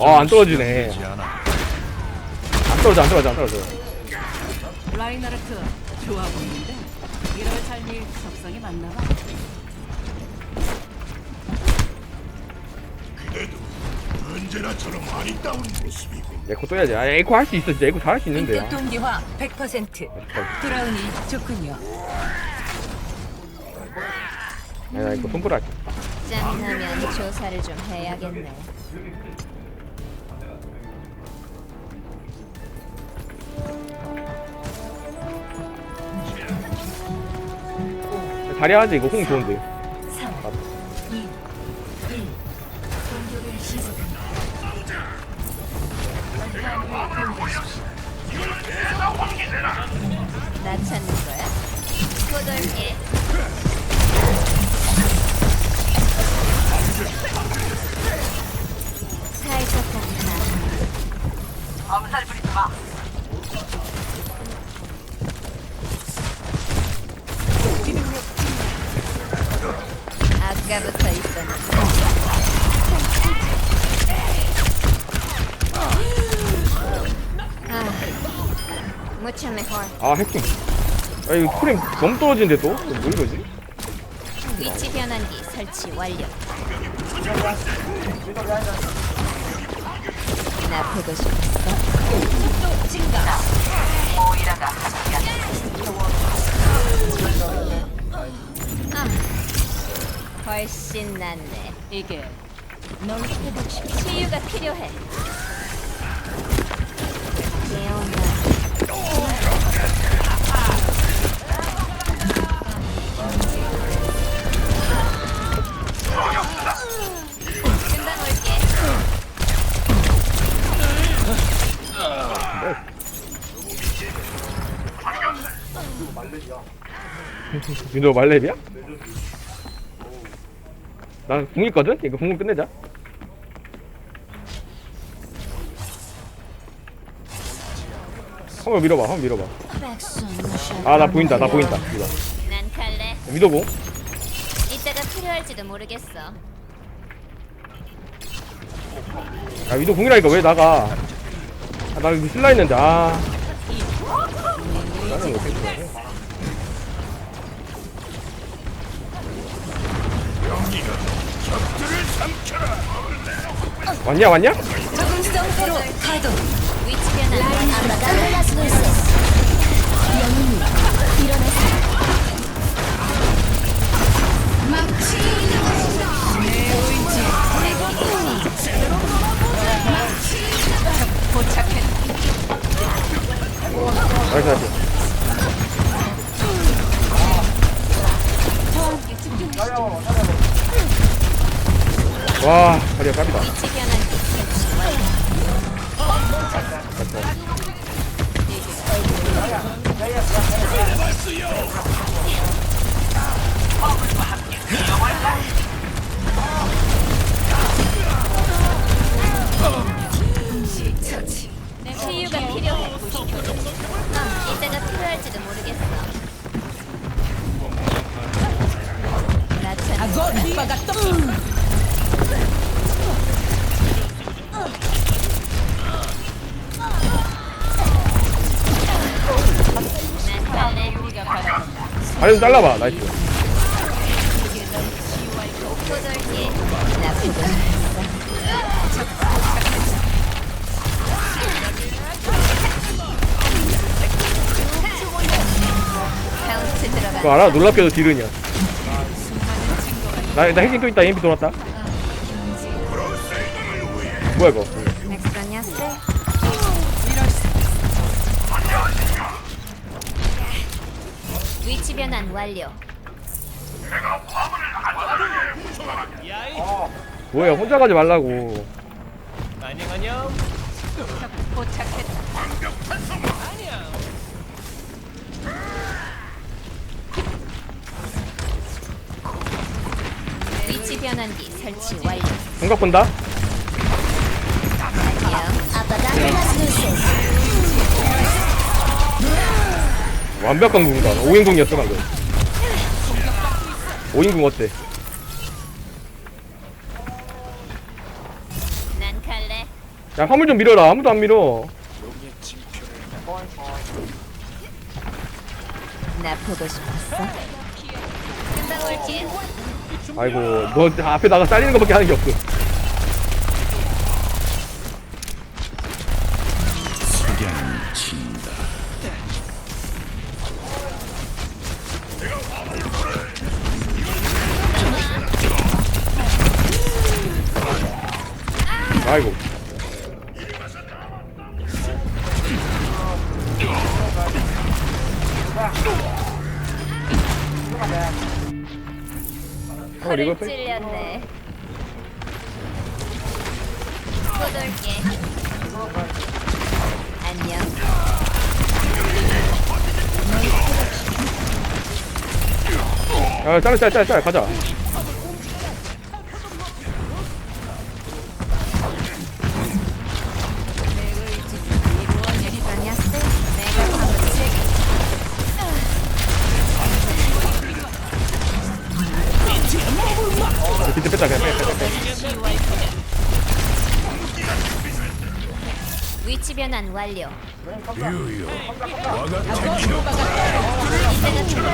아, 안 떨어지네. 안 떨어져 안 떨어져 안 떨어져. 라이나르트 좋아 보이는데? 이럴 삶이 적성에 맞나 봐. 언제나처럼 아리따운 모습이고. 에코 또 해야지. 아 에코 할 수 있어. 진짜 에코 잘할 수 있는데. 인격 동기화 100% 브라운이 좋군요. 아, 나 이거 손보라 할게 짬나면 조사를 좀 해야겠네. 다리 하지 이거 홍 좋은데 3, 2, 1. 공격을 시작합니다. 나 찾는 거야? 꼬돌게. 아 해킹 아 이거 프레임 너무 떨어지는데 또? 이거 뭐 이러지? 위치 변환기 설치 완료. 나 보고 싶었어. 아, 훨씬 낫네. 이게 널 회복시켜. 치유가 필요해. 민호 말렙이야? 난궁 있거든? 이거 궁 끝내자 한번 밀어봐 한번 밀어봐 아 나 보인다 나 보인다 이거 난 갈래. 믿어보 이따가 필요할지도 모르겠어. 아 위도 궁이라니까 왜 나가 아, 나 여기 슬라 있는데 아 나는 왜 이렇게 왔냐 왔냐? 가동. 위치 나이스 나이스 와 다리야 깝이다. 치유가 필요해. 아, 이따가 필요할지도 모르겠어. 나 찾는 좀 잘라봐 나이스. 그거 알아? 놀랍게도 딜은이야 나, 나 핵심 또 있다 EMP 돌았다 뭐야 이거 엑스라냐스. 위치 변환 완료. 뭐야 혼자 가지 말라고 안녕 안녕 도착했다. 위치 변환기 설치 완료. 공각 본다 안녕. 아빠가 완벽한 궁이다 5인궁이었어 방금 5인궁 어때? 난 갈래. 야 화물 좀 밀어라 아무도 안 밀어 나 보고 싶었어. 금방 올게. 아이고 너 앞에 나가 잘리는 것밖에 하는 게 없어 아이고 어빼 찔렸네. 꽂을게. 안녕. 야 짜리 짜리 짜리 짜리 가자 완료. 유유. 와가 택시로 이제가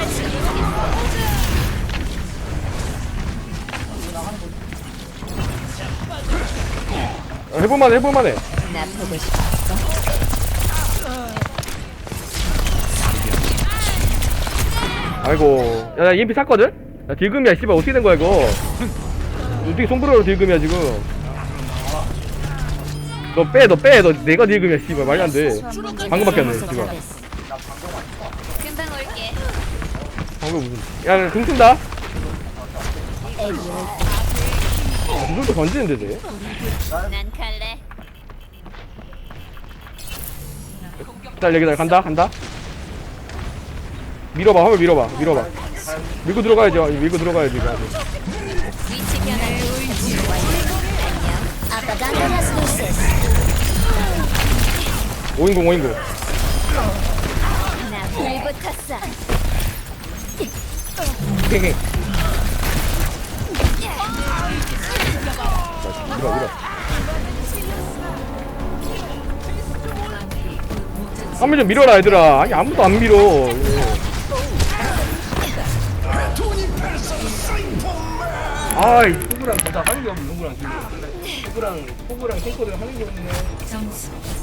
해볼만해 해볼만해 나 보고 싶었어. 아이고 야나 EMP 샀거든? 야 딜금이야 씨발 어떻게 된 거야 이거 어떻게 손브라로 딜금이야 지금 너 빼 너 빼 너 내가 딜금이야 씨발 말이 안 돼 방금 바뀌었네 지금 금방 올게. 방금 무슨 야궁 쓴다 이 정도 던지는데 쟤난 갈래. 기다려 기다려 간다 간다 밀어봐 화면 밀어봐 밀어봐 밀고 들어가야지 어, 밀고 들어가야지 이거. 위치 설치 완료. 안녕. 아빠가 오인공 오인공 나 불붙었어. 팽팽 밀어 밀어. 화면 좀 밀어라 얘들아. 아니 아무도 안 밀어. 아이 포구랑 보다 하는 게 없는 농구랑 지금. 포구랑 포구랑 탱커들 하는 게 없네. 점수 3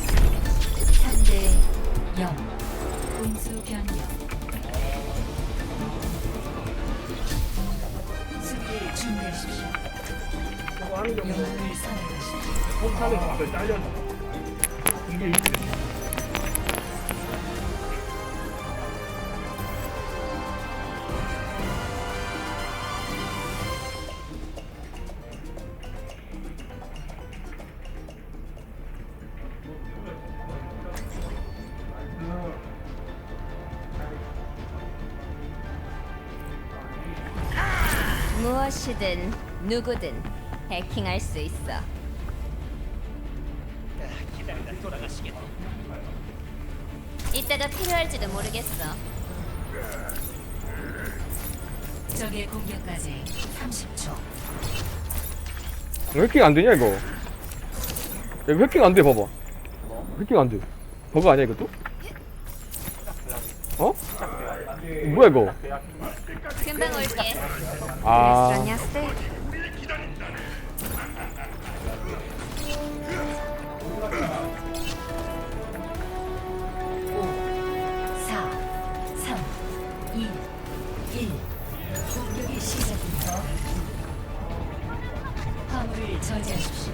대0 공수 변경 수비에 준비하십시오 영웅을 선택하십시오. 거 앞에 잘려서 이게 이렇게 무엇이든 누구든 해킹할 수 있어. 기다리다 돌아가시겠다. 이따가 필요할지도 모르겠어. 적의 공격까지 30초 왜 해킹 안 되냐 이거? 야, 이거 해킹 안 돼, 봐봐. 해킹 안 돼. 버그 아니야 이것도? 어? 뭐야 이거? 금방 올게. 아, 안녕하세요. 사, 삼, 이, 일. 공격이 시작됩니다. 화물을 저지하십시오.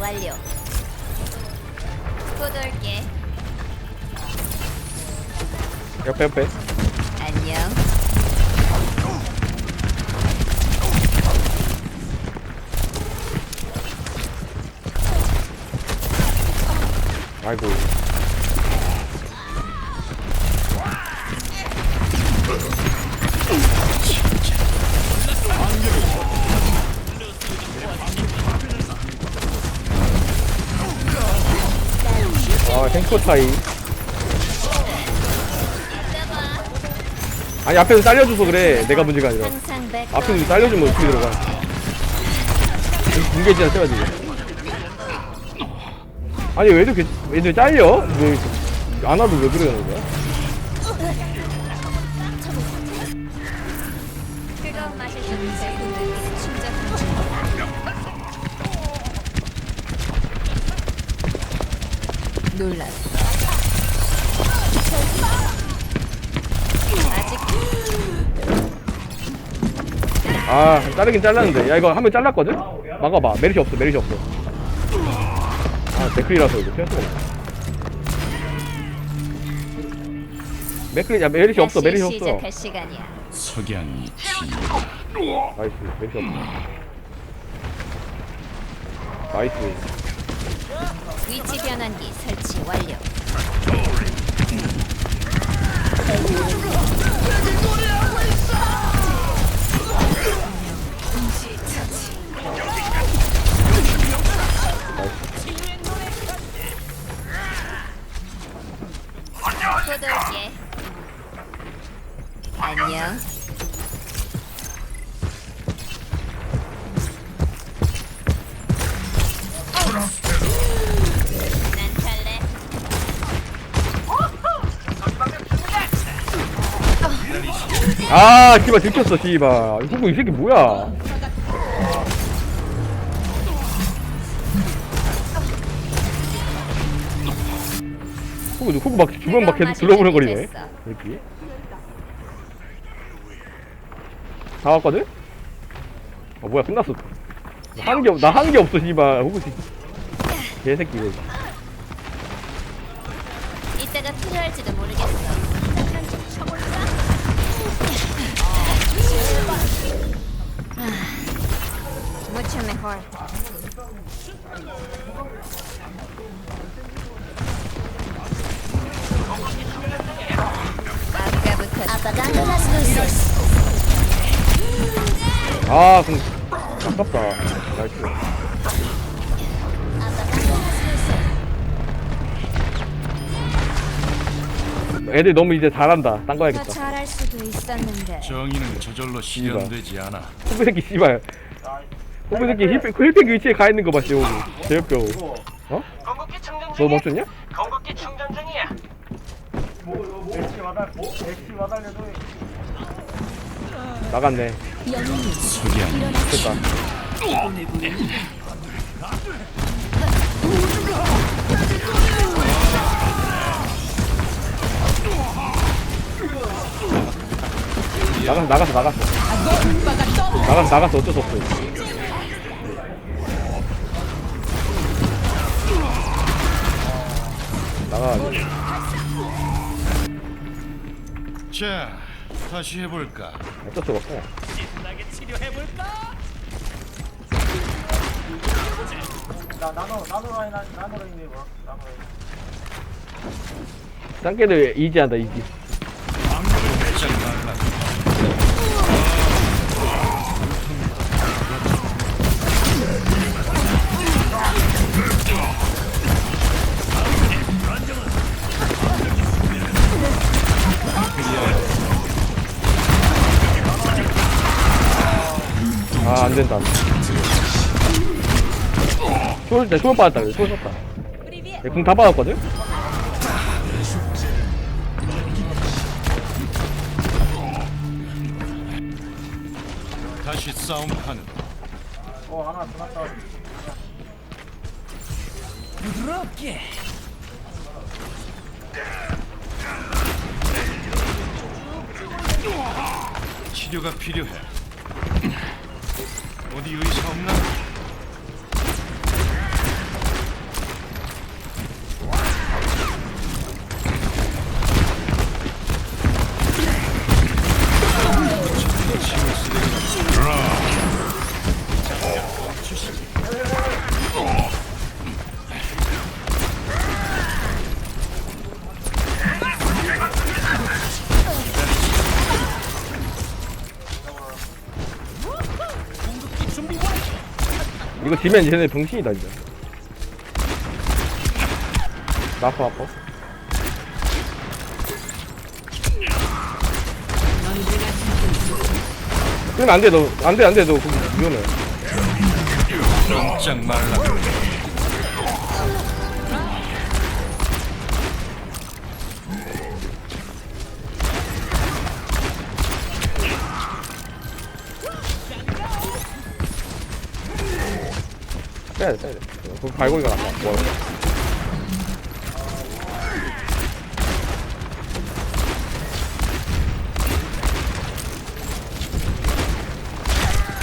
완료. 곧 올게. 옆에 옆에. 안녕. 아이고. 탱커 차이. 아니 앞에서 잘려줘서 그래 내가 문제가 아니라 앞에서 잘려주면 어떻게 들어가 공개지나 써가지고 아니 왜 이렇게 왜 이렇게 잘려? 왜안 와도 왜 그러는 거야? 제 궁극 놀랐어. 아 자르긴 잘랐는데 야 이거 한번 잘랐거든? 막아봐 메리시 없어 메리시 없어 아 맥클이라서 이거 피할 수가 없어 맥클이 야 메리시 없어 메리시 없어 시작할 시간이야. 석양이 진다. 나이스 메리시 없어 나이스 위치 변환기 설치 완료. 안녕. 아 씨발 들켰어 씨발. 후구 이 새끼 뭐야? 후구 후구 막 주변 막 계속 둘러보는 거리네. 이렇게 다 왔거든? 아 뭐야 끝났어. 한게나 한게 없어 씨발. 후구 씨. 개새끼 이거. 이따가 필요할지도 모르겠어. Mucho mejor. 아까부터 apagando las luces. 아 그럼 아깝다 나이스 애들 너무 이제 잘한다 딴거더 해야겠다 잘할 수도 있었는데. 정의는 저절로 실현되지 않아. 후구 새끼 씨발 후구 새끼 힐팩 그 힐팩 위치에 가 있는 거 봐, 지금 제역겨우. 어? 건국기 충전 너 중이야. 멈췄냐? 건국기 충전 중이야. 나갔네. 석양이 됐다. 나갔어, 나갔어, 나갔어. 나갔어, 나갔어, 어쩔 수 없어. 나가. 자, 다시 해볼까? 어쩔 수가 없어. 신나게 치료해볼까? 짱깨들 이지한다, 이지. 배짱 날라. 된다. 초월, 내 초월 받았다, 그래. 초월 썼다. 궁다 받았거든? 다시 싸움판으로. 부드럽게. 치료가 필요해. 어디 의사 없나? 이거 지면 얘네 병신이다 이제 나파 아파 그건 안돼 너. 안돼 안돼 너. 위험해 꼼짝 말라 빼야 돼, 빼야 돼. 그 발골이가 났다. 뭐.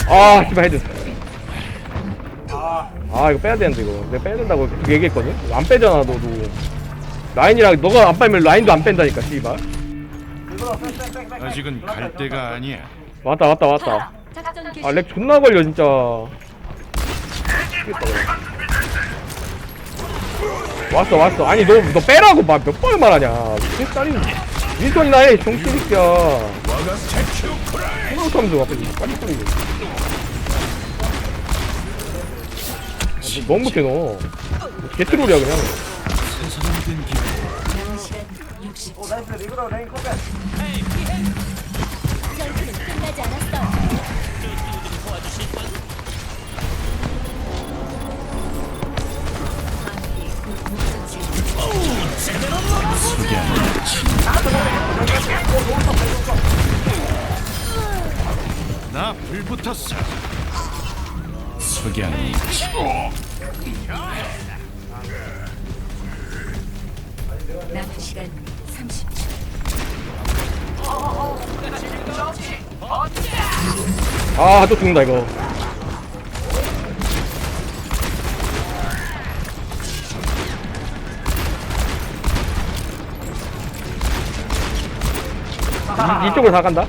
아, 씨발 헤드. 아, 이거 빼야 되는데, 이거. 내가 빼야 된다고 얘기했거든? 안 빼잖아, 너도. 라인이랑, 너가 안 빼면 라인도 안 뺀다니까, 씨발. 아직은 갈 때가 아니야. 왔다, 왔다, 왔다. 아, 렉 존나 걸려, 진짜. 왔어, 왔어. 아니, 너, 너 빼라고 막 몇 번을 말하냐. 개딸이 윈턴이나 해, 정신새끼야. 생각하면서 앞에 빨리 빨리. 너무 못해, 너. 개트롤이야, 그냥. 새 사람 된 기분. 전투는 붙었어. 석양이 남은 시간 30초. 아, 또 죽는다, 이거. 이- 이쪽으로 다 간다.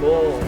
너